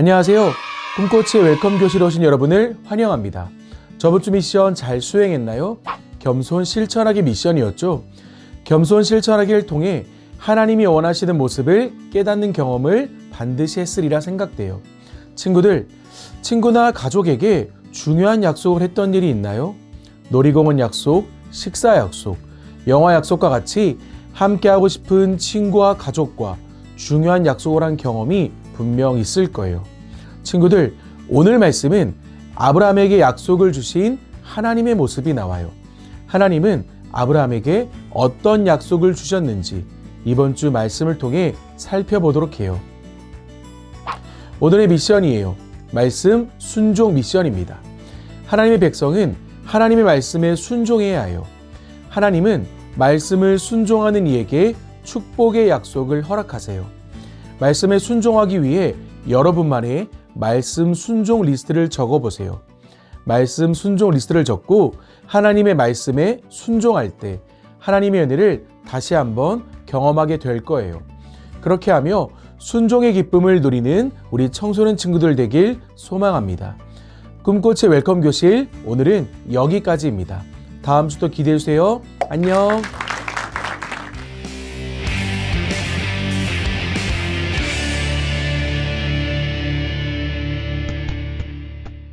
안녕하세요. 꿈꽃의 웰컴 교실 오신 여러분을 환영합니다. 저번 주 미션 잘 수행했나요? 겸손 실천하기 미션이었죠. 겸손 실천하기를 통해 하나님이 원하시는 모습을 깨닫는 경험을 반드시 했으리라 생각돼요. 친구들, 친구나 가족에게 중요한 약속을 했던 일이 있나요? 놀이공원 약속, 식사 약속, 영화 약속과 같이 함께하고 싶은 친구와 가족과 중요한 약속을 한 경험이 분명 있을 거예요. 친구들, 오늘 말씀은 아브라함에게 약속을 주신 하나님의 모습이 나와요. 하나님은 아브라함에게 어떤 약속을 주셨는지 이번 주 말씀을 통해 살펴보도록 해요. 오늘의 미션이에요. 말씀 순종 미션입니다. 하나님의 백성은 하나님의 말씀에 순종해야 해요. 하나님은 말씀을 순종하는 이에게 축복의 약속을 허락하세요. 말씀에 순종하기 위해 여러분만의 말씀 순종 리스트를 적어 보세요. 말씀 순종 리스트를 적고 하나님의 말씀에 순종할 때 하나님의 은혜를 다시 한번 경험하게 될 거예요. 그렇게 하며 순종의 기쁨을 누리는 우리 청소년 친구들 되길 소망합니다. 꿈꽃의 웰컴 교실 오늘은 여기까지입니다. 다음 주도 기대해 주세요. 안녕.